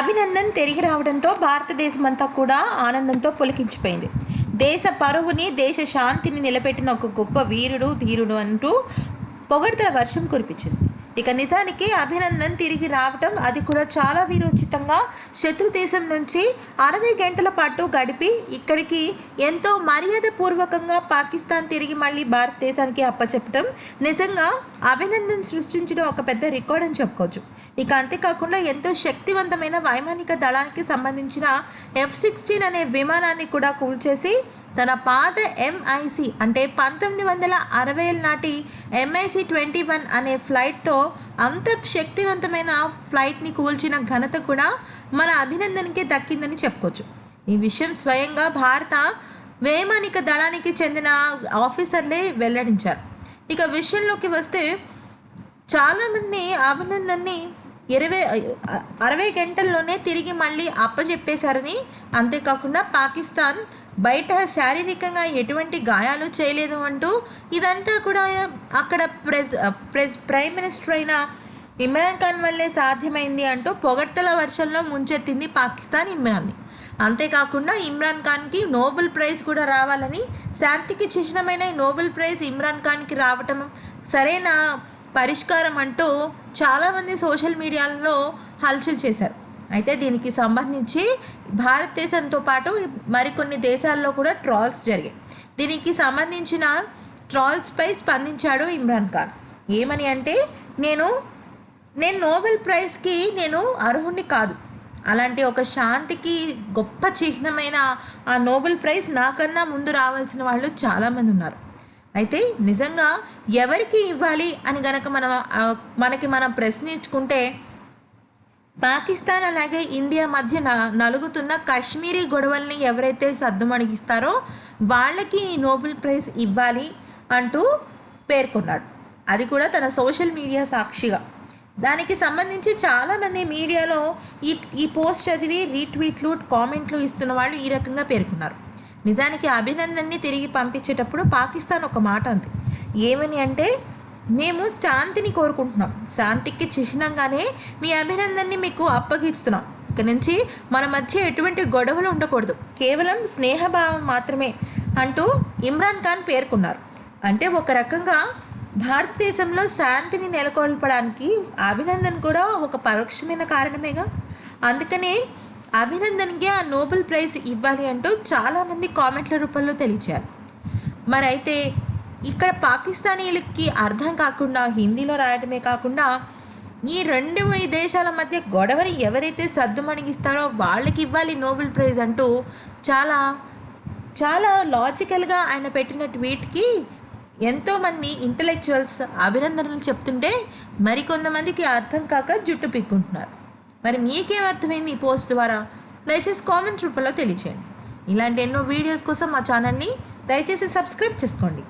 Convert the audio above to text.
అభినందన్ తిరిగి రావడంతో భారతదేశమంతా కూడా ఆనందంతో పులకించిపోయింది. దేశ పరువుని దేశ శాంతిని నిలబెట్టిన ఒక గొప్ప వీరుడు ధీరుడు అంటూ పొగడ్తల వర్షం కురిపించింది. ఇక నిజానికి అభినందన్ తిరిగి రావటం అది కూడా చాలా వీరోచితంగా శత్రు దేశం నుంచి అరవై గంటల పాటు గడిపి ఇక్కడికి ఎంతో మర్యాదపూర్వకంగా పాకిస్తాన్ తిరిగి మళ్ళీ భారతదేశానికి అప్పచెప్పటం. నిజంగా అభినందన్ సృష్టించిన ఒక పెద్ద రికార్డ్ అని చెప్పుకోవచ్చు. ఇక అంతేకాకుండా ఎంతో శక్తివంతమైన వైమానిక దళానికి సంబంధించిన ఎఫ్ సిక్స్టీన్ అనే విమానాన్ని కూడా కూల్చేసి తన పాత ఎంఐసి అంటే పంతొమ్మిది వందల అరవై నాటి ఎంఐసి ట్వంటీ వన్ అనే ఫ్లైట్తో అంత శక్తివంతమైన ఫ్లైట్ని కూల్చిన ఘనత కూడా మన అభినందనకే దక్కిందని చెప్పుకోవచ్చు. ఈ విషయం స్వయంగా భారత వైమానిక దళానికి చెందిన ఆఫీసర్లే వెల్లడించారు. ఇక విషయంలోకి వస్తే చాలామంది అభినందన్ని ఇరవై అరవై గంటల్లోనే తిరిగి మళ్ళీ అప్పజెప్పేశారని అంతేకాకుండా పాకిస్తాన్ బయట శారీరకంగా ఎటువంటి గాయాలు చేయలేదు అంటూ ఇదంతా కూడా అక్కడ ప్రెస్ ప్రెస్ ప్రైమ్ మినిస్టర్ అయిన ఇమ్రాన్ ఖాన్ వల్లే సాధ్యమైంది అంటూ పొగడ్తల వర్షంలో ముంచెత్తింది పాకిస్తాన్ ఇమ్రాన్ని. అంతేకాకుండా ఇమ్రాన్ ఖాన్కి నోబెల్ ప్రైజ్ కూడా రావాలని శాంతికి చిహ్నమైన నోబెల్ ప్రైజ్ ఇమ్రాన్ ఖాన్కి రావటం సరైన పరిష్కారం అంటూ చాలామంది సోషల్ మీడియాలో హల్చల్ చేశారు. అయితే దీనికి సంబంధించి భారతదేశంతో పాటు మరికొన్ని దేశాల్లో కూడా ట్రాల్స్ జరిగాయి. దీనికి సంబంధించిన ట్రాల్స్పై స్పందించాడు ఇమ్రాన్ ఖాన్. ఏమని అంటే నేను నేను నోబెల్ ప్రైజ్కి నేను అర్హుణ్ణి కాదు. అలాంటి ఒక శాంతికి గొప్ప చిహ్నమైన ఆ నోబెల్ ప్రైజ్ నాకన్నా ముందు రావాల్సిన వాళ్ళు చాలామంది ఉన్నారు. అయితే నిజంగా ఎవరికి ఇవ్వాలి అని గనక మనం మనకి మనం ప్రశ్నించుకుంటే పాకిస్తాన్ అలాగే ఇండియా మధ్య నలుగుతున్న కాశ్మీరీ గొడవల్ని ఎవరైతే సద్దుమణిగిస్తారో వాళ్ళకి ఈ నోబెల్ ప్రైజ్ ఇవ్వాలి అంటూ పేర్కొన్నాడు. అది కూడా తన సోషల్ మీడియా సాక్షిగా. దానికి సంబంధించి చాలామంది మీడియాలో ఈ ఈ పోస్ట్ చదివి రీట్వీట్లు కామెంట్లు ఇస్తున్న వాళ్ళు ఈ రకంగా పేర్కొన్నారు. నిజానికి అభినందన్ని తిరిగి పంపించేటప్పుడు పాకిస్తాన్ ఒక మాట అంది. ఏమని అంటే మేము శాంతిని కోరుకుంటున్నాం. శాంతికి చిహ్నంగానే మీ అభినందన్ని మీకు అప్పగిస్తున్నాం. ఇక నుంచి మన మధ్య ఎటువంటి గొడవలు ఉండకూడదు. కేవలం స్నేహభావం మాత్రమే అంటూ ఇమ్రాన్ ఖాన్ పేర్కొన్నారు. అంటే ఒక రకంగా భారతదేశంలో శాంతిని నెలకొల్పడానికి అభినందన్ కూడా ఒక పరోక్షమైన కారణమేగా. అందుకనే అభినందన్కి ఆ నోబెల్ ప్రైజ్ ఇవ్వాలి అంటూ చాలామంది కామెంట్ల రూపంలో తెలిచారు మరైతే ఇక్కడ పాకిస్తానీలకి అర్థం కాకుండా హిందీలో రాయటమే కాకుండా ఈ రెండు ఈ దేశాల మధ్య గొడవని ఎవరైతే సద్దుమణిగిస్తారో వాళ్ళకి ఇవ్వాలి నోబెల్ ప్రైజ్ అంటూ చాలా చాలా లాజికల్గా ఆయన పెట్టిన ట్వీట్కి ఎంతోమంది ఇంటలెక్చువల్స్ అభినందనలు చెప్తుంటే మరికొంతమందికి అర్థం కాక జుట్టు పిక్కుంటున్నారు. మరి మీకేం అర్థమైంది ఈ పోస్ట్ ద్వారా? దయచేసి కామెంట్ రూపంలో తెలియచేయండి. ఇలాంటి ఎన్నో వీడియోస్ కోసం మా ఛానల్ని దయచేసి సబ్స్క్రైబ్ చేసుకోండి.